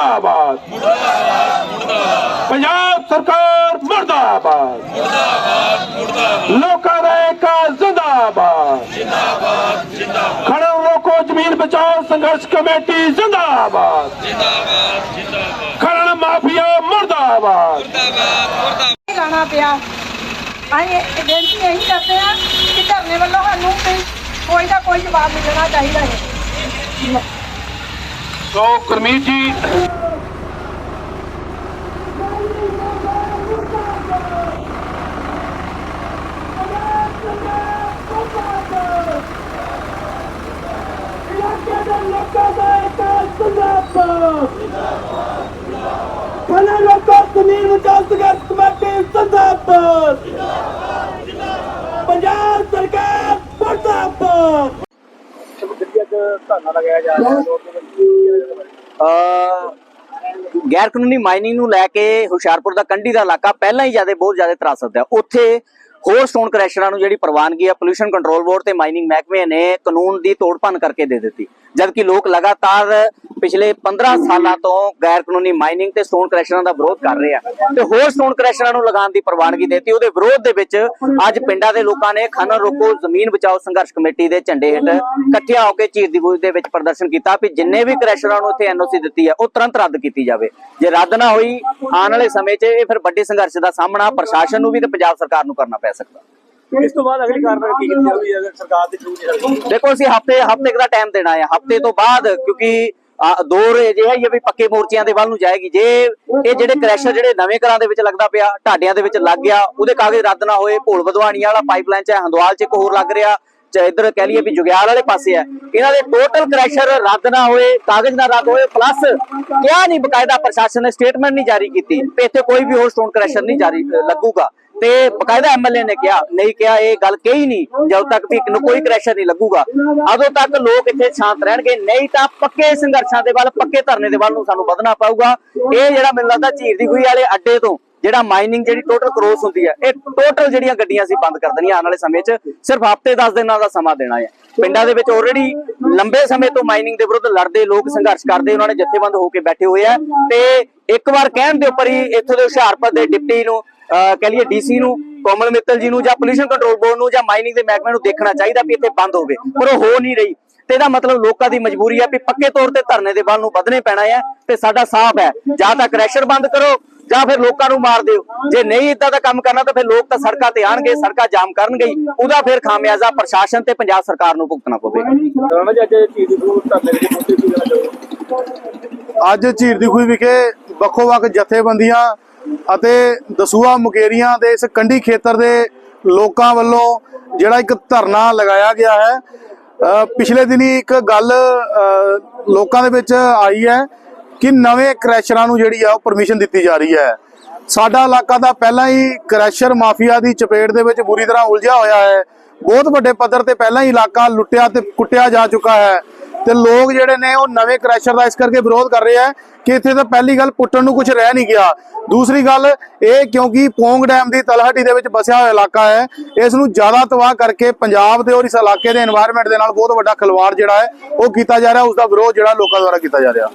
ਮੁਰਦਾਬਾਦ। ਪੰਜਾਬ ਸਰਕਾਰ ਮੁਰਦਾਬਾਦ। ਲੋਕਾਂ ਦਾ ਇੱਕ ਜ਼ਿੰਦਾਬਾਦ। ਖੜਨ ਲੋਕੋ, ਜ਼ਮੀਨ ਬਚਾਓ, ਸੰਘਰਸ਼ ਕਮੇਟੀ ਜ਼ਿੰਦਾਬਾਦ। ਖੜਨ ਮਾਫੀਆ ਮੁਰਦਾਬਾਦ। ਲਾਣਾ ਪਿਆ। ਅਸੀਂ ਬੇਨਤੀ ਇਹੀ ਕਰਦੇ ਆ ਕਿ ਧਰਨੇ ਵੱਲੋਂ ਸਾਨੂੰ ਕੋਈ ਨਾ ਕੋਈ ਜਵਾਬ ਮਿਲਣਾ ਚਾਹੀਦਾ ਹੈ। ਸੋ ਗੁਰਮੀਤ ਜੀ ਖਣਾ ਲੋਕੋ ਜ਼ਮੀਨ ਬਚਾਓ ਸੰਘਰਸ਼ ਕਮੇਟੀ ਜ਼ਿੰਦਾਬਾਦ ਪੰਜਾਬ ਸਰਕਾਰ ਮੁਰਦਾਬਾਦ ਧਰਨਾ ਲਗਾਇਆ ਜਾ ਅ ਗੈਰ ਕਾਨੂੰਨੀ ਮਾਈਨਿੰਗ ਨੂੰ ਲੈ ਕੇ ਹੁਸ਼ਿਆਰਪੁਰ ਦਾ ਕੰਢੀ ਦਾ ਇਲਾਕਾ ਪਹਿਲਾਂ ਹੀ ਜ਼ਿਆਦਾ, ਬਹੁਤ ਜ਼ਿਆਦਾ ਤਰਾਸਦ ਹੈ। ਉੱਥੇ ਹੋਰ ਸਟੋਨ ਕ੍ਰੈਸ਼ਰਾਂ ਨੂੰ ਜਿਹੜੀ ਪ੍ਰਵਾਨਗੀ ਆ ਪੋਲੂਸ਼ਨ ਕੰਟਰੋਲ ਬੋਰਡ ਤੇ ਮਾਈਨਿੰਗ ਮਹਿਕਮੇ ਨੇ ਕਾਨੂੰਨ ਦੀ ਤੋੜਪੰਨ ਕਰਕੇ ਦੇ ਦਿੱਤੀ। ਜਦਕਿ ਲੋਕ ਲਗਾਤਾਰ ਪਿਛਲੇ 15 ਸਾਲਾਂ ਤੋਂ ਗੈਰ ਕਾਨੂੰਨੀ ਮਾਈਨਿੰਗ ਤੇ ਸਟੋਨ ਕ੍ਰੈਸ਼ਰਾਂ ਦਾ ਵਿਰੋਧ ਕਰ ਰਹੇ ਆ। ਤੇ ਹੋਰ ਸਟੋਨ ਕ੍ਰੈਸ਼ਰਾਂ ਨੂੰ ਲਗਾਉਣ ਦੀ ਪ੍ਰਵਾਨਗੀ ਦਿੱਤੀ, ਉਹਦੇ ਵਿਰੋਧ ਦੇ ਵਿੱਚ ਅੱਜ ਪਿੰਡਾਂ ਦੇ ਲੋਕਾਂ ਨੇ ਖਨਨ ਰੋਕੋ, ਜ਼ਮੀਨ ਬਚਾਓ ਸੰਘਰਸ਼ ਕਮੇਟੀ ਦੇ ਝੰਡੇ ਹੇਠ ਇਕੱਠਿਆਂ ਹੋ ਕੇ ਚੀਰ ਦੀ ਬੂਝ ਦੇ ਵਿੱਚ ਪ੍ਰਦਰਸ਼ਨ ਕੀਤਾ ਵੀ ਜਿੰਨੇ ਵੀ ਕ੍ਰੈਸ਼ਰਾਂ ਨੂੰ ਇੱਥੇ ਐਨਓਸੀ ਦਿੱਤੀ ਹੈ ਉਹ ਤੁਰੰਤ ਰੱਦ ਕੀਤੀ ਜਾਵੇ। ਜੇ ਰੱਦ ਨਾ ਹੋਈ, ਆਉਣ ਵਾਲੇ ਸਮੇਂ 'ਚ ਇਹ ਫਿਰ ਵੱਡੇ ਸੰਘਰਸ਼ ਦਾ ਸਾਹਮਣਾ ਪ੍ਰਸ਼ਾਸਨ ਨੂੰ ਵੀ ਤੇ ਪੰਜਾਬ ਸਰਕਾਰ ਨੂੰ ਕਰਨਾ ਪੈ ਸਕਦਾ। ਇਸ ਤੋਂ ਬਾਅਦ ਅਗਲੀ ਕਾਰਵਾਈ ਕੀ ਕੀਤੀ ਜਾਊਗੀ ਅਗਰ ਸਰਕਾਰ ਦੀ ਚੱਲਦੀ ਦੇਖੋ ਅਸੀਂ ਹਫ਼ਤੇ ਹਫ਼ਤੇ ਦਾ ਟਾਈਮ ਦੇਣਾ ਹੈ। ਹਫ਼ਤੇ ਤੋਂ ਬਾਅਦ ਕਿਉਂਕਿ ਦੌਰ ਅਜਿਹਾ ਹੀ ਹੈ ਵੀ ਪੱਕੇ ਮੋਰਚਿਆਂ ਦੇ ਵੱਲ ਨੂੰ ਜਾਏਗੀ। ਜੇ ਇਹ ਜਿਹੜੇ ਕ੍ਰੈਸ਼ਰ ਜਿਹੜੇ ਨਵੇਂ ਘਰਾਂ ਦੇ ਵਿੱਚ ਲੱਗਦਾ ਪਿਆ ਢਾਡਿਆਂ ਦੇ ਵਿੱਚ ਲੱਗ ਗਿਆ ਉਹਦੇ ਕਾਗਜ਼ ਰੱਦ ਨਾ ਹੋਏ ਭੋਲ ਵਧਵਾਣੀ ਵਾਲਾ ਪਾਈਪਲਾਈਨ ਚ ਹੰਦਵਾਲ ਚ ਇੱਕ ਹੋਰ ਲੱਗ ਰਿਹਾ ਚ ਇੱਧਰ ਕਹਿ ਲਈਏ ਵੀ ਜੁਗਿਆਲ ਵਾਲੇ ਪਾਸੇ ਹੈ ਇਹਨਾਂ ਦੇ ਟੋਟਲ ਕ੍ਰੈਸ਼ਰ ਰੱਦ ਨਾ ਹੋਏ ਕਾਗਜ਼ ਨਾ ਰੱਦ ਹੋਏ ਪਲੱਸ ਕਿਹਾ ਨਹੀਂ ਬਕਾਇਦਾ ਪ੍ਰਸ਼ਾਸਨ ਨੇ ਸਟੇਟਮੈਂਟ ਨਹੀਂ ਜਾਰੀ ਕੀਤੀ ਇੱਥੇ ਕੋਈ ਵੀ ਹੋਰ ਸਟੋਨ ਕ੍ਰੈਸ਼ਰ ਨਹੀਂ ਜਾਰੀ ਲੱਗੂਗਾ। ਤੇ ਬਕਾਇਦਾ ਐਮਐਲਏ ਨੇ ਕਿਹਾ, ਨਹੀਂ ਕਿਹਾ, ਇਹ ਗੱਲ ਕਹੀ ਨਹੀਂ, ਜਦ ਤੱਕ ਵੀ ਕੋਈ ਕ੍ਰੈਸ਼ਰ ਨਹੀਂ ਲੱਗੂਗਾ। ਉਦੋਂ ਤੱਕ ਲੋਕ ਇੱਥੇ ਸ਼ਾਂਤ ਰਹਿਣਗੇ, ਨਹੀਂ ਤਾਂ ਪੱਕੇ ਸੰਘਰਸ਼ਾਂ ਦੇ ਵੱਲ, ਪੱਕੇ ਧਰਨੇ ਦੇ ਵੱਲ ਨੂੰ ਸਾਨੂੰ ਵਧਣਾ ਪਊਗਾ। ਇਹ ਜਿਹੜਾ ਮੈਨੂੰ ਲੱਗਦਾ ਝੀਰ ਦੀ ਖੂਹੀ ਵਾਲੇ ਅੱਡੇ ਤੋਂ ਜਿਹੜਾ ਮਾਈਨਿੰਗ ਜਿਹੜੀ ਟੋਟਲ ਕ੍ਰੋਸ ਹੁੰਦੀ ਹੈ, ਇਹ ਟੋਟਲ ਜਿਹੜੀਆਂ ਗੱਡੀਆਂ ਅਸੀਂ ਬੰਦ ਕਰ ਦੇਣੀਆਂ ਆਉਣ ਵਾਲੇ ਸਮੇਂ 'ਚ, ਸਿਰਫ ਹਫ਼ਤੇ 10 ਦਿਨਾਂ ਦਾ ਸਮਾਂ ਦੇਣਾ ਹੈ। ਪਿੰਡਾਂ ਦੇ ਵਿੱਚ ਆਲਰੇਡੀ ਲੰਬੇ ਸਮੇਂ ਤੋਂ ਮਾਈਨਿੰਗ ਦੇ ਵਿਰੁੱਧ ਲੜਦੇ ਲੋਕ ਸੰਘਰਸ਼ ਕਰਦੇ, ਉਹਨਾਂ ਨੇ ਜਥੇਬੰਦ ਹੋ ਕੇ ਬੈਠੇ ਹੋਏ ਆ। ਤੇ ਇੱਕ ਵਾਰ ਕਹਿਣ ਦੇ ਉੱਪਰ ਹੀ ਇੱਥੋਂ ਦੇ ਹੁਸ਼ਿਆਰਪੁਰ ਦੇ ਡਿਪਟੀ ਨੂੰ ਕਹਿ ਲਈਏ ਡੀਸੀ ਨੂੰ ਕੋਮਲ ਮਿੱਤਲ ਜੀ ਨੂੰ ਜਾਂ ਪੋਲੂਸ਼ਨ ਕੰਟਰੋਲ ਬੋਰਡ ਨੂੰ ਜਾਂ ਮਾਈਨਿੰਗ ਦੇ ਮਹਿਕਮੇ ਨੂੰ ਦੇਖਣਾ ਚਾਹੀਦਾ ਵੀ ਇੱਥੇ ਬੰਦ ਹੋਵੇ ਪਰ ਉਹ ਹੋ ਨਹੀਂ ਰਹੀ। ਤੇ ਇਹਦਾ ਮਤਲਬ ਲੋਕਾਂ ਦੀ ਮਜਬੂਰੀ ਹੈ ਵੀ ਪੱਕੇ ਤੌਰ ਤੇ ਧਰਨੇ ਦੇ ਵੱਲ ਨੂੰ ਵਧਣੇ ਪੈਣਾ ਹੈ ਤੇ ਸਾਡਾ ਸਾਫ਼ ਹੈ। ਜਾਂ ਤਾਂ ਕ੍ਰੈਸ਼ਰ ਬੰਦ ਕਰੋ ਜਾਂ ਫਿਰ ਲੋਕਾਂ ਨੂੰ ਮਾਰ ਦਿਓ। ਜੇ ਨਹੀਂ ਇਦਾਂ ਦਾ ਕੰਮ ਕਰਨਾ ਤਾਂ ਫਿਰ ਲੋਕ ਤਾਂ ਸੜਕਾਂ ਤੇ ਆਣਗੇ ਸੜਕਾਂ ਜਾਮ ਕਰਨਗੇ। ਉਹਦਾ ਫਿਰ ਖਾਮਿਆਜ਼ਾ ਪ੍ਰਸ਼ਾਸਨ ਤੇ ਪੰਜਾਬ ਸਰਕਾਰ ਨੂੰ ਭੁਗਤਣਾ ਪਵੇਗਾ। ਅੱਜ ਝੀਰ ਦੀ ਖੂਹੀ ਵਿਖੇ ਵੱਖੋ-ਵੱਖ ਜਥੇਬੰਦੀਆਂ ਅਤੇ ਦਸੂਆ ਮੁਕੇਰੀਆਂ ਦੇ ਇਸ ਕੰਢੀ ਖੇਤਰ ਦੇ ਲੋਕਾਂ ਵੱਲੋਂ ਜਿਹੜਾ ਇੱਕ ਧਰਨਾ ਲਗਾਇਆ ਗਿਆ ਹੈ। ਪਿਛਲੇ ਦਿਨੀ ਇੱਕ ਗੱਲ ਲੋਕਾਂ ਦੇ ਵਿੱਚ ਆਈ ਹੈ ਕਿ ਨਵੇਂ ਕ੍ਰੈਸ਼ਰਾਂ ਨੂੰ ਜਿਹੜੀ ਆ ਉਹ ਪਰਮਿਸ਼ਨ ਦਿੱਤੀ ਜਾ ਰਹੀ ਹੈ। ਸਾਡਾ ਇਲਾਕਾ ਤਾਂ ਪਹਿਲਾਂ ਹੀ ਕ੍ਰੈਸ਼ਰ ਮਾਫੀਆ ਦੀ ਚਪੇਟ ਦੇ ਵਿੱਚ ਬੁਰੀ ਤਰ੍ਹਾਂ ਉਲਝਿਆ ਹੋਇਆ ਹੈ। ਬਹੁਤ ਵੱਡੇ ਪੱਧਰ ਤੇ ਪਹਿਲਾਂ ਹੀ ਇਲਾਕਾ ਲੁੱਟਿਆ ਤੇ ਕੁੱਟਿਆ ਜਾ ਚੁੱਕਾ ਹੈ। ਤੇ ਲੋਕ ਜਿਹੜੇ ਨੇ ਉਹ ਨਵੇਂ ਕ੍ਰੈਸ਼ਰ ਦਾ ਇਸ ਕਰਕੇ ਵਿਰੋਧ ਕਰ ਰਹੇ ਆ ਕਿ ਇੱਥੇ ਤਾਂ ਪਹਿਲੀ ਗੱਲ ਪੁੱਟਣ ਨੂੰ ਕੁਝ ਰਹਿ ਨਹੀਂ ਗਿਆ। ਦੂਸਰੀ ਗੱਲ ਇਹ ਕਿਉਂਕਿ ਪੋਂਗ ਡੈਮ ਦੀ ਤਲਹਟੀ ਦੇ ਵਿੱਚ ਬਸਿਆ ਹੋਇਆ ਇਲਾਕਾ ਹੈ, ਇਸ ਨੂੰ ਜ਼ਿਆਦਾ ਤਬਾਹ ਕਰਕੇ ਪੰਜਾਬ ਦੇ ਔਰ ਇਸ ਇਲਾਕੇ ਦੇ এনवायरमेंट ਦੇ ਨਾਲ ਬਹੁਤ ਵੱਡਾ ਖਿਲਵਾੜ ਜਿਹੜਾ ਹੈ, ਉਹ ਕੀਤਾ ਜਾ ਰਿਹਾ ਉਸ ਦਾ ਵਿਰੋਧ ਜਿਹੜਾ ਲੋਕਾਂ ਦੁਆਰਾ ਕੀਤਾ ਜਾ ਰਿਹਾ।